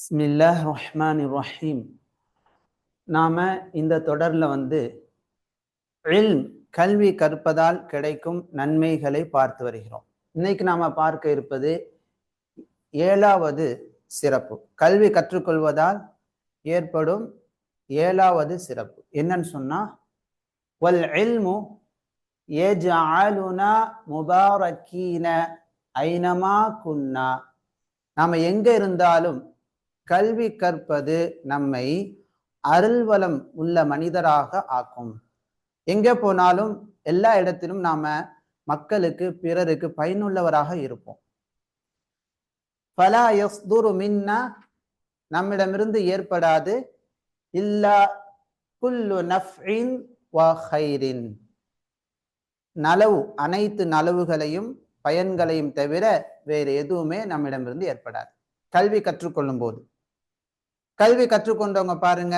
பிஸ்மில்லாஹ் ரஹ்மான் ரஹீம் நாம் இந்த தொடரில் வந்து இல்ம் கல்வி கற்பதால் கிடைக்கும் நன்மைகளை பார்த்து வருகிறோம். இன்னைக்கு நாம் பார்க்க இருப்பது ஏழாவது சிறப்பு. கல்வி கற்றுக்கொள்வதால் ஏற்படும் ஏழாவது சிறப்பு. என்னன்னு சொன்னா வல் இல்மு ஏஜாலுனா முபாரக்கீன ஐனமா குன்னா நாம் எங்கே இருந்தாலும் கல்வி கற்பது நம்மை அருள்வளம் உள்ள மனிதராக ஆக்கும். எங்கே போனாலும் எல்லா இடத்திலும் நாம மக்களுக்கு பிறருக்கு பயனுள்ளவராக இருப்போம். பலா யஸ்துரு மின்னா நம்மிடமிருந்து ஏற்படாது. இல்லா குல்லு நஃப்இன் வஹைரின் நலவு அனைத்து நலவுகளையும் பயன்களையும் தவிர வேறு எதுவுமே நம்மிடமிருந்து ஏற்படாது. கல்வி கற்றுக்கொள்ளும் போது கல்வி கற்றுக்கொண்டவங்க பாருங்க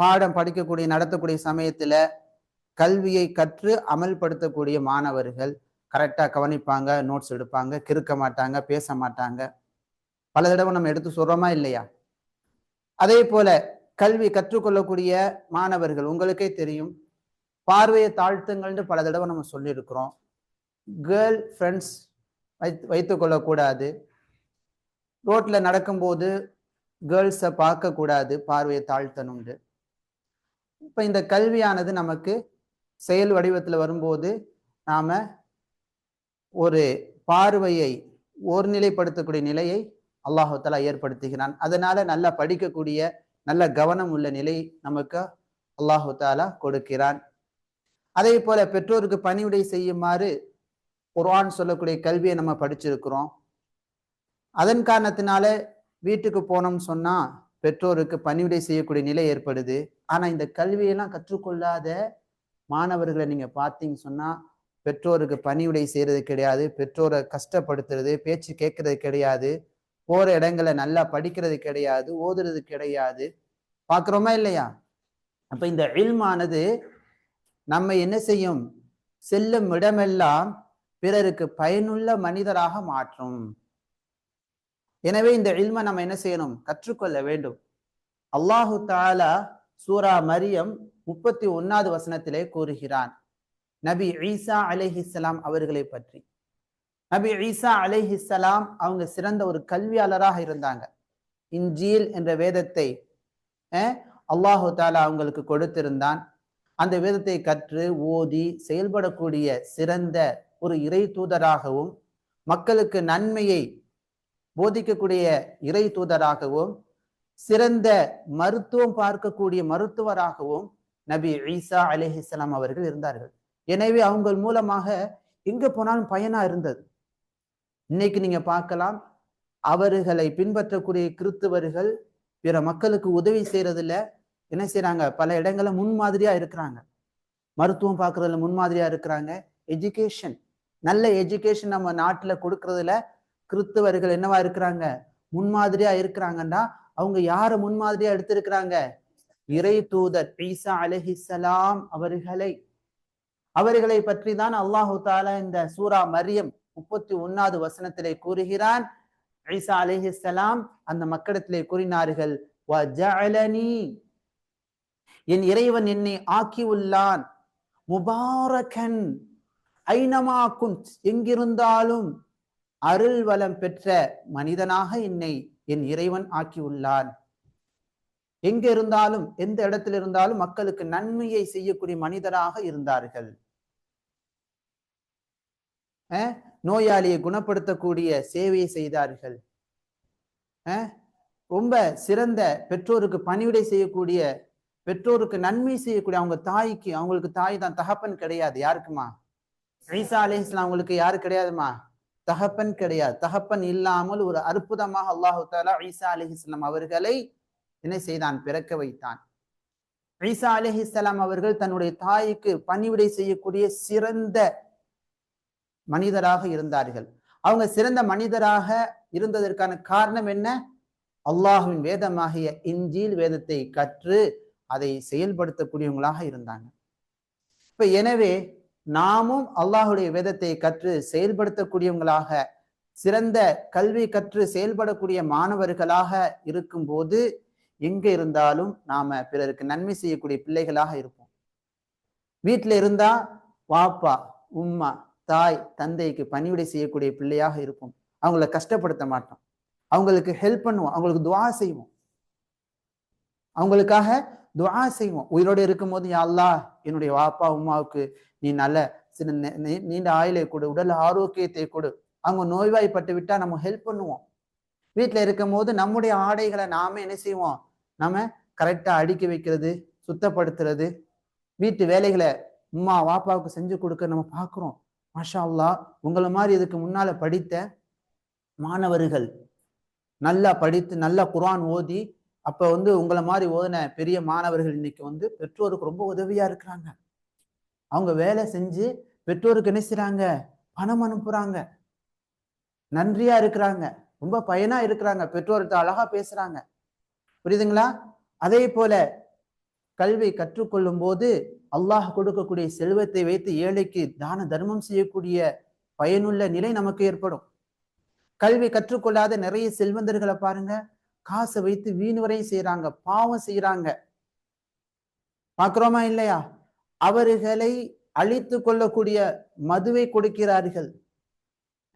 பாடம் படிக்கக்கூடிய நடத்தக்கூடிய சமயத்துல கல்வியை கற்று அமல்படுத்தக்கூடிய மாணவர்கள் கரெக்டாக கவனிப்பாங்க நோட்ஸ் எடுப்பாங்க கிறுக்க மாட்டாங்க பேச மாட்டாங்க. பல தடவை நம்ம எடுத்து சொல்றோமா இல்லையா? அதே போல கல்வி கற்றுக்கொள்ளக்கூடிய மாணவர்கள் உங்களுக்கே தெரியும் பார்வையை தாழ்த்துங்கள்னு பல தடவை நம்ம சொல்லியிருக்கிறோம். கேர்ள் ஃப்ரெண்ட்ஸ் வைத்து வைத்து கொள்ளக்கூடாது. ரோட்டில் நடக்கும்போது கேர்ள்ஸை பார்க்கக்கூடாது பார்வையை தாழ்த்தணுண்டு இப்போ இந்த கல்வியானது நமக்கு செயல் வடிவத்தில் வரும்போது நாம் ஒரு பார்வையை ஒருநிலைப்படுத்தக்கூடிய நிலையை அல்லாஹாலா ஏற்படுத்துகிறான். அதனால நல்லா படிக்கக்கூடிய நல்ல கவனம் உள்ள நிலை நமக்கு அல்லாஹு தாலா கொடுக்கிறான். அதே போல பெற்றோருக்கு பணிவிடை செய்யுமாறு குர்ஆன் சொல்லக்கூடிய கல்வியை நம்ம படிச்சிருக்கிறோம். அதன் காரணத்தினால வீட்டுக்கு போனோம்னு சொன்னா பெற்றோருக்கு பணிவிடை செய்யக்கூடிய நிலை ஏற்படுது. ஆனா இந்த கல்வியெல்லாம் கற்றுக்கொள்ளாத மாணவர்களை நீங்க பார்த்தீங்க சொன்னா பெற்றோருக்கு பணிவிடை செய்யறது கிடையாது பெற்றோரை கஷ்டப்படுத்துறது பேச்சு கேட்கறது கிடையாது போற இடங்களை நல்லா படிக்கிறது கிடையாது ஓதுறது கிடையாது. பாக்குறோமா இல்லையா? அப்ப இந்த இல்மானது நம்ம என்ன செய்யும்? செல்லும் இடமெல்லாம் பிறருக்கு பயனுள்ள மனிதராக மாற்றும். எனவே இந்த இல்ம நம்ம என்ன செய்யணும்? கற்றுக்கொள்ள வேண்டும். அல்லாஹு தாலா சூரா மரியம் முப்பத்தி ஒன்னாவது வசனத்திலே கூறுகிறான். நபி ஈசா அலைஹிஸ்லாம் அவர்களை பற்றி. நபி ஈசா அலைஹிஸ்லாம் அவங்க சிறந்த ஒரு கல்வியாளராக இருந்தாங்க. இஞ்சீல் என்ற வேதத்தை அல்லாஹு தாலா அவங்களுக்கு கொடுத்திருந்தான். அந்த வேதத்தை கற்று ஓதி செயல்படக்கூடிய சிறந்த ஒரு இறை தூதராகவும் மக்களுக்கு நன்மையை போதிக்கக்கூடிய இறை தூதராகவும் சிறந்த மருத்துவம் பார்க்கக்கூடிய மருத்துவராகவும் நபி ஈசா அலிஹிஸ்லாம் அவர்கள் இருந்தார்கள். எனவே அவங்கள் மூலமாக எங்க போனாலும் பயனா இருந்தது. இன்னைக்கு நீங்க பார்க்கலாம் அவர்களை பின்பற்றக்கூடிய கிறிஸ்துவர்கள் பிற மக்களுக்கு உதவி செய்யறதுல என்ன செய்யறாங்க பல இடங்கள்ல முன்மாதிரியா இருக்கிறாங்க. மருத்துவம் பார்க்கறதுல முன்மாதிரியா இருக்கிறாங்க. எஜுகேஷன் நல்ல எஜுகேஷன் நம்ம நாட்டுல கொடுக்கறதுல கிறிஸ்தவர்கள் என்னவா இருக்கிறாங்க? முன்மாதிரியா இருக்கிறாங்கன்னா அவங்க யார முன்மாதிரியா எடுத்திருக்கிறாங்க? இறை தூதர் ஈசா அலஹிசலாம் அவர்களை. அவர்களை பற்றி தான் அல்லாஹு தாலா இந்த சூரா மரியம் முப்பத்தி ஒன்னாவது வசனத்திலே கூறுகிறான். ஈசா அலிஹிசலாம் அந்த மக்களிடத்திலே கூறினார்கள் என் இறைவன் என்னை ஆக்கி உள்ளான் முபாரகன் ஐனமாக்கும் எங்கிருந்தாலும் அருள் வளம் பெற்ற மனிதனாக என்னை என் இறைவன் ஆக்கியுள்ளான் எங்க இருந்தாலும் எந்த இடத்துல இருந்தாலும் மக்களுக்கு நன்மையை செய்யக்கூடிய மனிதராக இருந்தார்கள். நோயாளியை குணப்படுத்தக்கூடிய சேவையை செய்தார்கள். ரொம்ப சிறந்த பெற்றோருக்கு பணிவிடை செய்யக்கூடிய பெற்றோருக்கு நன்மை செய்யக்கூடிய அவங்க தாய்க்கு அவங்களுக்கு தாய் தான் தகப்பன் கிடையாது யாருக்குமா? ஈசா அலி இஸ்லாம் அவங்களுக்கு யாரு கிடையாதுமா? தகப்பன் கிடையாது. தகப்பன் இல்லாமல் ஒரு அற்புதமாக அல்லாஹு தாலா ஈசா அலிஹிஸ்லாம் அவர்களை என்ன செய்தான்? பிறக்க வைத்தான். ஈசா அலிஹிஸ்லாம் அவர்கள் தன்னுடைய தாய்க்கு பணிவிடை செய்யக்கூடிய சிறந்த மனிதராக இருந்தார்கள். அவங்க சிறந்த மனிதராக இருந்ததற்கான காரணம் என்ன? அல்லாஹுவின் வேதமாகிய இஞ்சில் வேதத்தை கற்று அதை செயல்படுத்தக்கூடியவங்களாக இருந்தாங்க. இப்ப எனவே நாமும் அல்லாஹுடைய வேதத்தை கற்று செயல்படுத்தக்கூடியவங்களாக சிறந்த கல்வி கற்று செயல்படக்கூடிய மாணவர்களாக இருக்கும்போது எங்க இருந்தாலும் நாம பிறருக்கு நன்மை செய்யக்கூடிய பிள்ளைகளாக இருப்போம். வீட்டுல இருந்தா வாப்பா உம்மா தாய் தந்தைக்கு பணிவிடை செய்யக்கூடிய பிள்ளையாக இருப்போம். அவங்கள கஷ்டப்படுத்த மாட்டோம். அவங்களுக்கு ஹெல்ப் பண்ணுவோம். அவங்களுக்கு துவா செய்வோம். அவங்களுக்காக துவா செய்வோம். உயிரோடு இருக்கும்போது யா என்னுடைய வாப்பா உமாவுக்கு நீ நல்ல சில நெ- நீண்ட ஆயுளை கொடு உடல் ஆரோக்கியத்தை கொடு. அவங்க நோய்வாய்ப்பட்டு விட்டா நம்ம ஹெல்ப் பண்ணுவோம். வீட்டில் இருக்கும் போது நம்முடைய ஆடைகளை நாம என்ன செய்வோம்? நம்ம கரெக்டாக அடுக்கி வைக்கிறது சுத்தப்படுத்துறது. வீட்டு வேலைகளை உம்மா வாப்பாவுக்கு செஞ்சு கொடுக்க நம்ம பார்க்குறோம். மாஷா அல்லாஹ் உங்களை மாதிரி இதுக்கு முன்னால படித்த மாணவர்கள் நல்லா படித்து நல்லா குரான் ஓதி அப்போ வந்து உங்களை மாதிரி ஓதின பெரிய மாணவர்கள் இன்னைக்கு வந்து பெற்றோருக்கு ரொம்ப உதவியா இருக்கிறாங்க. அவங்க வேலை செஞ்சு பெற்றோருக்கு என்ன பணம் அனுப்புறாங்க. நன்றியா இருக்கிறாங்க. ரொம்ப பயனா இருக்கிறாங்க. பெற்றோர்கிட்ட அழகா பேசுறாங்க. புரியுதுங்களா? அதே போல கல்வி கற்றுக்கொள்ளும் போது அல்லாஹ் கொடுக்கக்கூடிய செல்வத்தை வைத்து ஏழைக்கு தான தர்மம் செய்யக்கூடிய பயனுள்ள நிலை நமக்கு ஏற்படும். கல்வி கற்றுக்கொள்ளாத நிறைய செல்வந்தர்களை பாருங்க. காசை வைத்து வீண் வரை செய்யறாங்க பாவம் செய்யறாங்க பார்க்கிறோமா இல்லையா? அவர்களை அழித்து கொள்ளக்கூடிய மதுவை கொடுக்கிறார்கள்.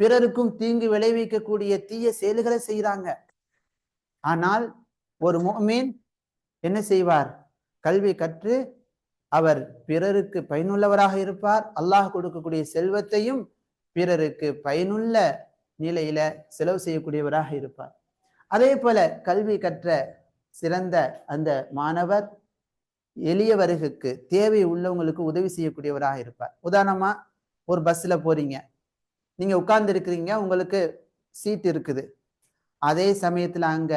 பிறருக்கும் தீங்கு விளைவிக்கக்கூடிய தீய செயல்களை செய்யறாங்க ஆனால் ஒரு மீன் என்ன செய்வார்? கல்வி கற்று அவர் பிறருக்கு பயனுள்ளவராக இருப்பார். அல்லாஹ் கொடுக்கக்கூடிய செல்வத்தையும் பிறருக்கு பயனுள்ள நிலையில செலவு செய்யக்கூடியவராக இருப்பார். அதே போல கல்வி கற்ற சிறந்த அந்த மாணவர் எளியவர்களுக்கு தேவை உள்ளவங்களுக்கு உதவி செய்யக்கூடியவராக இருப்பார். உதாரணமா ஒரு பஸ்ல போறீங்க. நீங்க உட்கார்ந்து இருக்கிறீங்க உங்களுக்கு சீட் இருக்குது. அதே சமயத்துல அங்க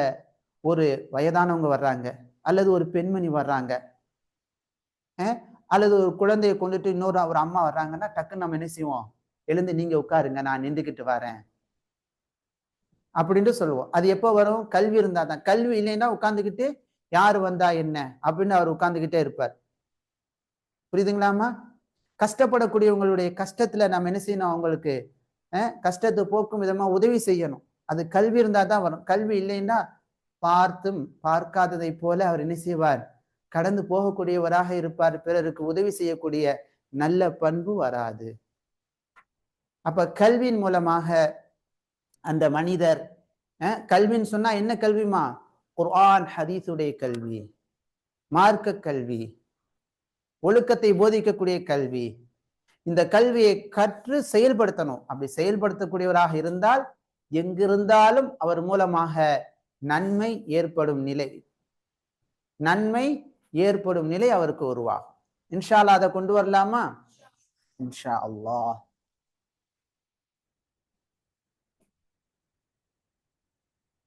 ஒரு வயதானவங்க வர்றாங்க அல்லது ஒரு பெண்மணி வர்றாங்க அல்லது ஒரு குழந்தையை கொண்டுட்டு இன்னொரு ஒரு அம்மா வர்றாங்கன்னா டக்குன்னு நம்ம என்ன செய்வோம்? எழுந்து நீங்க உட்காருங்க நான் நின்றுக்கிட்டு வரேன். அப்படின்ட்டு சொல்லுவோம். அது எப்போ வரும்? கல்வி இருந்தா தான் கல்வி இல்லைன்னா உட்காந்துக்கிட்டு யார் வந்தா என்ன? அப்படின்னு அவர் உட்காந்துக்கிட்டே இருப்பார். புரியுதுங்களாமா கஷ்டப்படக்கூடியவங்களுடைய கஷ்டத்துல நம்ம என்ன செய்யணும்? அவங்களுக்கு கஷ்டத்தை போக்கும் விதமா உதவி செய்யணும். அது கல்வி இருந்தா தான் வரும். கல்வி இல்லைன்னா பார்த்தும் பார்க்காததை போல அவர் என்ன செய்வார்? கடந்து போகக்கூடியவராக இருப்பார். பிறருக்கு உதவி செய்யக்கூடிய நல்ல பண்பு வராது. அப்ப கல்வியின் மூலமாக அந்த மனிதர் கல்வின்னு சொன்னா என்ன கல்விமா குர்ஆன் ஹதீஸுடைய கல்வி மார்க்க கல்வி ஒழுக்கத்தை போதிக்கக்கூடிய கல்வி. இந்த கல்வியை கற்று செயல்படுத்தணும். அப்படி செயல்படுத்தக்கூடியவராக இருந்தால் எங்கிருந்தாலும் அவர் மூலமாக நன்மை ஏற்படும் நிலை நன்மை ஏற்படும் நிலை அவருக்கு உருவாகும். இன்ஷா அதை கொண்டு வரலாமா? இன்ஷா அல்லாஹ்.